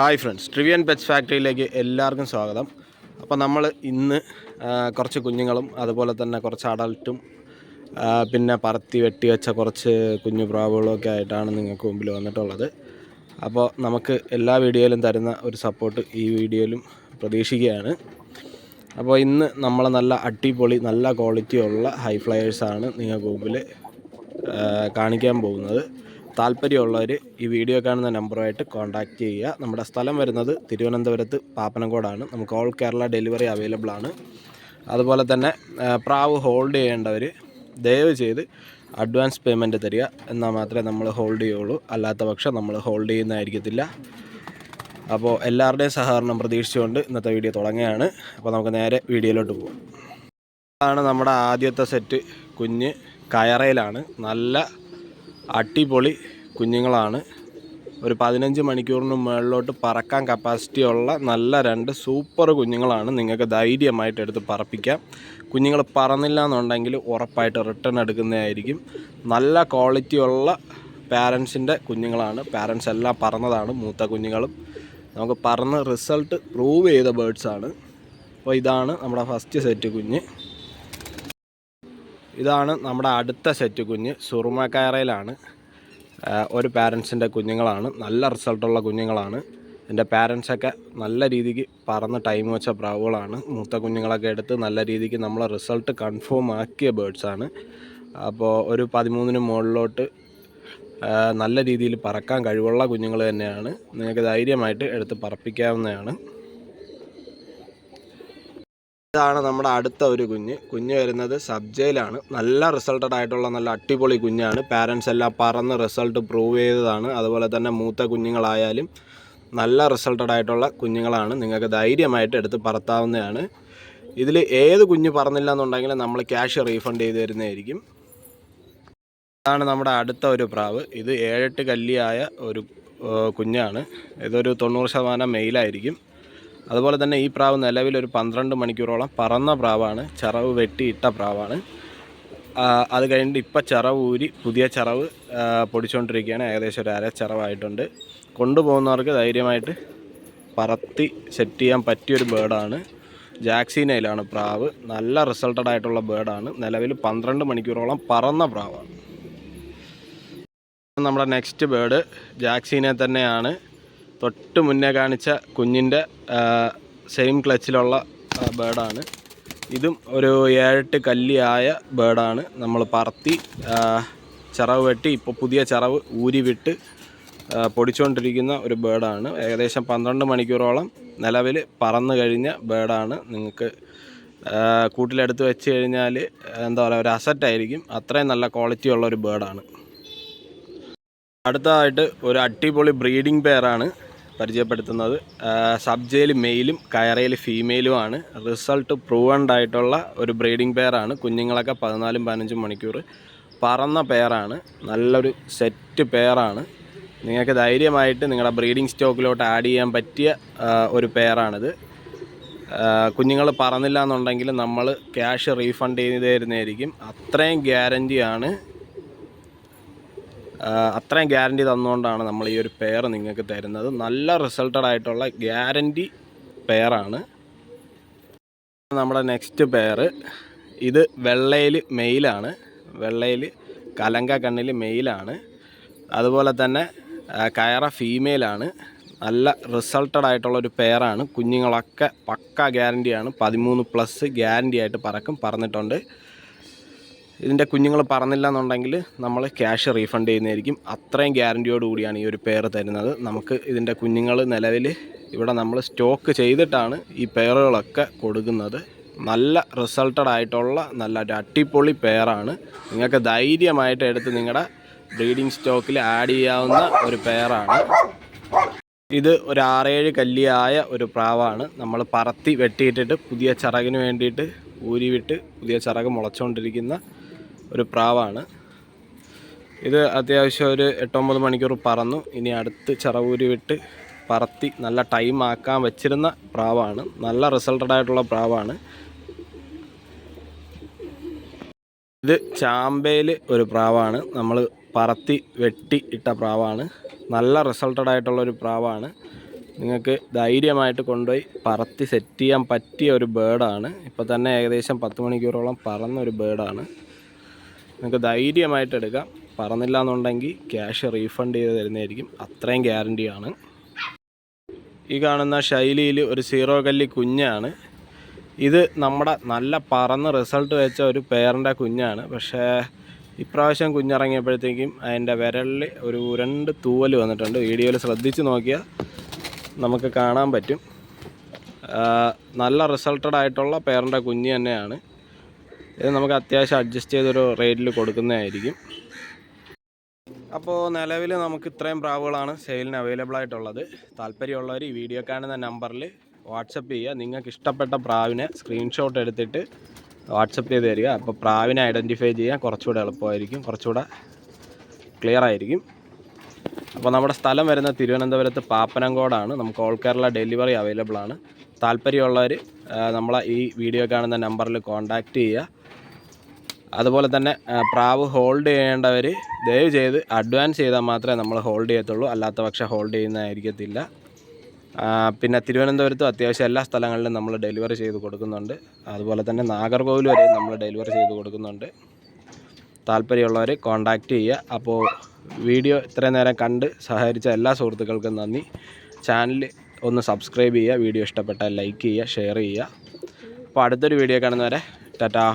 Hi friends ട്രിവിയൻ pets ഫാക്ടറിയിലേക്ക് എല്ലാവർക്കും സ്വാഗതം. അപ്പോൾ നമ്മൾ ഇന്ന് കുറച്ച് കുഞ്ഞുങ്ങളും അതുപോലെ തന്നെ കുറച്ച് അഡൾട്ടും പിന്നെ പറത്തി വെട്ടി വെച്ച കുറച്ച് കുഞ്ഞു പ്രാവുകളൊക്കെ ആയിട്ടാണ് നിങ്ങൾക്ക് മുമ്പിൽ വന്നിട്ടുള്ളത്. അപ്പോൾ നമുക്ക് എല്ലാ വീഡിയോയിലും തരുന്ന ഒരു സപ്പോർട്ട് ഈ വീഡിയോയിലും പ്രതീക്ഷിക്കുകയാണ്. അപ്പോൾ ഇന്ന് നമ്മൾ നല്ല അടിപൊളി നല്ല ക്വാളിറ്റി ഉള്ള ഹൈ ഫ്ലയേഴ്സാണ് നിങ്ങൾക്ക് മുമ്പിൽ കാണിക്കാൻ പോകുന്നത്. താല്പര്യമുള്ളവർ ഈ വീഡിയോ കാണുന്ന നമ്പറുമായിട്ട് കോൺടാക്റ്റ് ചെയ്യുക. നമ്മുടെ സ്ഥലം വരുന്നത് തിരുവനന്തപുരത്ത് പാപ്പനംകോടാണ്. നമുക്ക് ഓൾ കേരള ഡെലിവറി അവൈലബിൾ ആണ്. അതുപോലെ തന്നെ പ്രാവ് ഹോൾഡ് ചെയ്യേണ്ടവർ ദയവ് ചെയ്ത് അഡ്വാൻസ് പേയ്മെന്റ് തരിക. എന്നാൽ മാത്രമേ നമ്മൾ ഹോൾഡ് ചെയ്യുള്ളൂ. അല്ലാത്ത പക്ഷം നമ്മൾ ഹോൾഡ് ചെയ്യുന്നതായിരിക്കത്തില്ല. അപ്പോൾ എല്ലാവരുടെയും സഹകരണം പ്രതീക്ഷിച്ചുകൊണ്ട് ഇന്നത്തെ വീഡിയോ തുടങ്ങുകയാണ്. അപ്പോൾ നമുക്ക് നേരെ വീഡിയോയിലോട്ട് പോകാം അതാണ് നമ്മുടെ ആദ്യത്തെ സെറ്റ് കുഞ്ഞ് കയറയിലാണ്. നല്ല അടിപൊളി കുഞ്ഞുങ്ങളാണ്. ഒരു പതിനഞ്ച് മണിക്കൂറിന് മുകളിലോട്ട് പറക്കാൻ കപ്പാസിറ്റി ഉള്ള നല്ല രണ്ട് സൂപ്പർ കുഞ്ഞുങ്ങളാണ്. നിങ്ങൾക്ക് ധൈര്യമായിട്ട് എടുത്ത് പറപ്പിക്കാം. കുഞ്ഞുങ്ങൾ പറന്നില്ല എന്നുണ്ടെങ്കിൽ ഉറപ്പായിട്ട് റിട്ടേൺ എടുക്കുന്നതായിരിക്കും. നല്ല ക്വാളിറ്റി ഉള്ള പാരൻസിന്റെ കുഞ്ഞുങ്ങളാണ്. പാരൻസ് എല്ലാം പറന്നതാണ് മൂത്ത കുഞ്ഞുങ്ങളും. നമുക്ക് പറന്ന് റിസൾട്ട് പ്രൂവ് ചെയ്ത ബേഡ്സാണ് അപ്പോൾ ഇതാണ് നമ്മുടെ ഫസ്റ്റ് സെറ്റ് കുഞ്ഞ്. ഇതാണ് നമ്മുടെ അടുത്ത സെറ്റ് കുഞ്ഞ്. സുറുമക്കയറയിലാണ് ഒരു പാരൻസിന്റെ കുഞ്ഞുങ്ങളാണ്. നല്ല റിസൾട്ടുള്ള കുഞ്ഞുങ്ങളാണ്. എന്റെ പാരൻസൊക്കെ നല്ല രീതിക്ക് പറന്ന് ടൈം വെച്ച പ്രാവുകളാണ്. മൂത്ത കുഞ്ഞുങ്ങളൊക്കെ എടുത്ത് നല്ല രീതിക്ക് നമ്മൾ റിസൾട്ട് കൺഫേം ആക്കിയ ബേഡ്സാണ് അപ്പോൾ ഒരു പതിമൂന്നിന് മുകളിലോട്ട് നല്ല രീതിയിൽ പറക്കാൻ കഴിവുള്ള കുഞ്ഞുങ്ങൾ തന്നെയാണ്. നിങ്ങൾക്ക് ധൈര്യമായിട്ട് എടുത്ത് പറപ്പിക്കാവുന്നതാണ്. ഇതാണ് നമ്മുടെ അടുത്ത ഒരു കുഞ്ഞ്. കുഞ്ഞ് വരുന്നത് സബ്ജയിലാണ്. നല്ല റിസൾട്ടഡ് ആയിട്ടുള്ള നല്ല അടിപൊളി കുഞ്ഞാണ്. പാരൻസ് എല്ലാം പറന്ന് റിസൾട്ട് പ്രൂവ് ചെയ്തതാണ്. അതുപോലെ തന്നെ മൂത്ത കുഞ്ഞുങ്ങളായാലും നല്ല റിസൾട്ടഡ് ആയിട്ടുള്ള കുഞ്ഞുങ്ങളാണ്. നിങ്ങൾക്ക് ധൈര്യമായിട്ട് എടുത്ത് പറത്താവുന്നതാണ്. ഇതിൽ ഏത് കുഞ്ഞ് പറന്നില്ല എന്നുണ്ടെങ്കിൽ നമ്മൾ ക്യാഷ് റീഫണ്ട് ചെയ്ത് തരുന്നതായിരിക്കും. ഇതാണ് നമ്മുടെ അടുത്ത ഒരു പ്രാവ്. ഇത് ഏഴെട്ട് കല്ലിയായ ഒരു കുഞ്ഞാണ്. ഇതൊരു തൊണ്ണൂറ് ശതമാനം മെയിലായിരിക്കും അതുപോലെ തന്നെ ഈ പ്രാവ് നിലവിൽ ഒരു പന്ത്രണ്ട് മണിക്കൂറോളം പറന്ന പ്രാവാണ്. ചിറവ് വെട്ടിയിട്ട പ്രാവാണ്. അത് കഴിഞ്ഞിട്ട് ഇപ്പം ചിറവ് ഊരി പുതിയ ചിറവ് പൊടിച്ചുകൊണ്ടിരിക്കുകയാണ് ഏകദേശം ഒരു അര ചിറവായിട്ടുണ്ട്. കൊണ്ടുപോകുന്നവർക്ക് ധൈര്യമായിട്ട് പറത്തി സെറ്റ് ചെയ്യാൻ പറ്റിയൊരു ബേർഡാണ് ജാക്സീനയിലാണ് പ്രാവ്. നല്ല റിസൾട്ടഡ് ആയിട്ടുള്ള ബേർഡാണ് നിലവിൽ പന്ത്രണ്ട് മണിക്കൂറോളം പറന്ന പ്രാവാണ്. നമ്മുടെ നെക്സ്റ്റ് ബേർഡ് ജാക്സീനെ തന്നെയാണ്. തൊട്ട് മുന്നേ കാണിച്ച കുഞ്ഞിന്റെ സെയിം ക്ലച്ചിലുള്ള ബേഡാണ് ഇതും ഒരു ഏഴെട്ട് കല്ലിയായ ബേഡാണ് നമ്മൾ പറത്തി ചിറവ് വെട്ടി ഇപ്പോൾ പുതിയ ചിറവ് ഊരി വിട്ട് പൊടിച്ചുകൊണ്ടിരിക്കുന്ന ഒരു ബേഡാണ് ഏകദേശം പന്ത്രണ്ട് മണിക്കൂറോളം നിലവിൽ പറന്നു കഴിഞ്ഞ ബേഡാണ് നിങ്ങൾക്ക് കൂട്ടിലെടുത്ത് വെച്ച് കഴിഞ്ഞാൽ എന്താ പറയുക ഒരു അസറ്റായിരിക്കും അത്രയും നല്ല ക്വാളിറ്റി ഉള്ള ഒരു ബേഡാണ് അടുത്തതായിട്ട് ഒരു അടിപൊളി ബ്രീഡിംഗ് പെയറാണ് പരിചയപ്പെടുത്തുന്നത്. സബ് ജയിൽ മെയിലും കയറയിൽ ഫീമെയിലുമാണ്. റിസൾട്ട് പ്രൂവൻഡ് ആയിട്ടുള്ള ഒരു ബ്രീഡിംഗ് പെയറാണ്. കുഞ്ഞുങ്ങളൊക്കെ പതിനാലും പതിനഞ്ചും മണിക്കൂർ പറന്ന പെയറാണ്. നല്ലൊരു സെറ്റ് പെയറാണ്. നിങ്ങൾക്ക് ധൈര്യമായിട്ട് നിങ്ങളുടെ ബ്രീഡിംഗ് സ്റ്റോക്കിലോട്ട് ആഡ് ചെയ്യാൻ പറ്റിയ ഒരു പെയറാണിത്. കുഞ്ഞുങ്ങൾ പറന്നില്ല എന്നുണ്ടെങ്കിൽ നമ്മൾ ക്യാഷ് റീഫണ്ട് ചെയ്ത് തരുന്നതായിരിക്കും അത്രയും ഗ്യാരന്റിയാണ് അത്രയും ഗ്യാരണ്ടി തന്നുകൊണ്ടാണ് നമ്മൾ ഈ ഒരു പെയർ നിങ്ങൾക്ക് തരുന്നത്. നല്ല റിസൾട്ടഡ് ആയിട്ടുള്ള ഗ്യാരണ്ടി പെയറാണ് നമ്മുടെ നെക്സ്റ്റ് പെയർ ഇത് വെള്ളയിൽ മെയിലാണ് വെള്ളയിൽ കലങ്ക കണ്ണിൽ മെയിലാണ് അതുപോലെ തന്നെ കയറ ഫീമെയിലാണ് നല്ല റിസൾട്ടഡ് ആയിട്ടുള്ള ഒരു പെയറാണ് കുഞ്ഞുങ്ങളൊക്കെ പക്ക ഗ്യാരണ്ടിയാണ് പതിമൂന്ന് പ്ലസ് ഗ്യാരണ്ടി ആയിട്ട് പറക്കും. പറഞ്ഞിട്ടുണ്ട്. ഇതിന്റെ കുഞ്ഞുങ്ങൾ പറന്നില്ല എന്നുണ്ടെങ്കിൽ നമ്മൾ ക്യാഷ് റീഫണ്ട് ചെയ്യുന്നതായിരിക്കും. അത്രയും ഗ്യാരന്റിയോട് കൂടിയാണ് ഈ ഒരു പെയർ തരുന്നത്. നമുക്ക് ഇതിന്റെ കുഞ്ഞുങ്ങൾ നിലവിൽ ഇവിടെ നമ്മൾ സ്റ്റോക്ക് ചെയ്തിട്ടാണ് ഈ പെയറുകളൊക്കെ കൊടുക്കുന്നത്. നല്ല റിസൾട്ടഡ് ആയിട്ടുള്ള നല്ല ഒരു അട്ടിപ്പൊളി പെയറാണ് നിങ്ങൾക്ക് ധൈര്യമായിട്ട് എടുത്ത് നിങ്ങളുടെ ബ്രീഡിംഗ് സ്റ്റോക്കിൽ ആഡ് ചെയ്യാവുന്ന ഒരു പെയറാണ് ഇത് ഒരു ആറേഴ് കല്ലിയായ ഒരു പ്രാവാണ്. നമ്മൾ പറത്തി വെട്ടിയിട്ടിട്ട് പുതിയ ചിറകിന് വേണ്ടിയിട്ട് ഊരിവിട്ട് പുതിയ ചിറക് മുളച്ചുകൊണ്ടിരിക്കുന്ന ഒരു പ്രാവാണ്. ഇത് അത്യാവശ്യം ഒരു എട്ടൊമ്പത് മണിക്കൂർ പറന്നു. ഇനി അടുത്ത് ചിറവൂരി വിട്ട് പറത്തി നല്ല ടൈം ആക്കാൻ വെച്ചിരുന്ന പ്രാവാണ്. നല്ല റിസൾട്ടഡ് ആയിട്ടുള്ള പ്രാവാണ്. ഇത് ചാമ്പയിൽ ഒരു പ്രാവാണ്. നമ്മൾ പറത്തി വെട്ടി ഇട്ട പ്രാവാണ്. നല്ല റിസൾട്ടഡ് ആയിട്ടുള്ള ഒരു പ്രാവാണ്. നിങ്ങൾക്ക് ധൈര്യമായിട്ട് കൊണ്ടുപോയി പറത്തി സെറ്റ് ചെയ്യാൻ പറ്റിയ ഒരു ബേർഡാണ് ഇപ്പോൾ തന്നെ ഏകദേശം പത്ത് മണിക്കൂറോളം പറന്ന ഒരു ബേർഡാണ് നിങ്ങൾക്ക് ധൈര്യമായിട്ട് എടുക്കാം. പറന്നില്ല എന്നുണ്ടെങ്കിൽ ക്യാഷ് റീഫണ്ട് ചെയ്ത് തരുന്നതായിരിക്കും. അത്രയും ഗ്യാരണ്ടിയാണ് ഈ കാണുന്ന ശൈലിയിൽ ഒരു സീറോ കല്ലി കുഞ്ഞാണ്. ഇത് നമ്മുടെ നല്ല പറന്ന് റിസൾട്ട് വെച്ച ഒരു പേരന്റെ കുഞ്ഞാണ്. പക്ഷേ ഇപ്രാവശ്യം കുഞ്ഞിറങ്ങിയപ്പോഴത്തേക്കും അതിന്റെ വിരലിൽ ഒരു രണ്ട് തൂവൽ വന്നിട്ടുണ്ട്. വീഡിയോയിൽ ശ്രദ്ധിച്ച് നോക്കിയാൽ നമുക്ക് കാണാൻ പറ്റും. നല്ല റിസൾട്ടഡ് ആയിട്ടുള്ള പേരന്റെ കുഞ്ഞ് തന്നെയാണ്. ഇത് നമുക്ക് അത്യാവശ്യം അഡ്ജസ്റ്റ് ചെയ്തൊരു റേറ്റിൽ കൊടുക്കുന്നതായിരിക്കും അപ്പോൾ നിലവിൽ നമുക്ക് ഇത്രയും പ്രാവുകളാണ് സെയിലിന് അവൈലബിൾ ആയിട്ടുള്ളത്. താല്പര്യമുള്ളവർ ഈ വീഡിയോ കാണുന്ന നമ്പറിൽ വാട്സപ്പ് ചെയ്യുക. നിങ്ങൾക്ക് ഇഷ്ടപ്പെട്ട പ്രാവിനെ സ്ക്രീൻഷോട്ട് എടുത്തിട്ട് വാട്സപ്പ് ചെയ്ത് തരിക. അപ്പോൾ പ്രാവിനെ ഐഡന്റിഫൈ ചെയ്യാൻ കുറച്ചുകൂടെ എളുപ്പമായിരിക്കും. കുറച്ചുകൂടെ ക്ലിയർ ആയിരിക്കും. അപ്പോൾ നമ്മുടെ സ്ഥലം വരുന്ന തിരുവനന്തപുരത്ത് പാപ്പനംകോടാണ്. നമുക്ക് ഓൾ കേരള ഡെലിവറി അവൈലബിൾ ആണ്. താല്പര്യമുള്ളവർ നമ്മളെ ഈ വീഡിയോ കാണുന്ന നമ്പറിൽ കോൺടാക്റ്റ് ചെയ്യുക. അതുപോലെ തന്നെ പ്രാവ് ഹോൾഡ് ചെയ്യേണ്ടവർ ദയവ് ചെയ്ത് അഡ്വാൻസ് ചെയ്താൽ മാത്രമേ നമ്മൾ ഹോൾഡ് ചെയ്യത്തുള്ളൂ. അല്ലാത്ത പക്ഷം ഹോൾഡ് ചെയ്യുന്നതായിരിക്കത്തില്ല. പിന്നെ തിരുവനന്തപുരത്തും അത്യാവശ്യം എല്ലാ സ്ഥലങ്ങളിലും നമ്മൾ ഡെലിവറി ചെയ്ത് കൊടുക്കുന്നുണ്ട്. അതുപോലെ തന്നെ നാഗർകോവിൽ വരെ നമ്മൾ ഡെലിവറി ചെയ്ത് കൊടുക്കുന്നുണ്ട്. താല്പര്യമുള്ളവർ കോൺടാക്റ്റ് ചെയ്യുക. അപ്പോൾ വീഡിയോ ഇത്രയും നേരം കണ്ട് സഹകരിച്ച എല്ലാ സുഹൃത്തുക്കൾക്കും നന്ദി. ചാനൽ ഒന്ന് സബ്സ്ക്രൈബ് ചെയ്യുക. വീഡിയോ ഇഷ്ടപ്പെട്ടാൽ ലൈക്ക് ചെയ്യുക ഷെയർ ചെയ്യുക. അപ്പോൾ അടുത്തൊരു വീഡിയോ കാണുന്നവരെ ടാറ്റാ.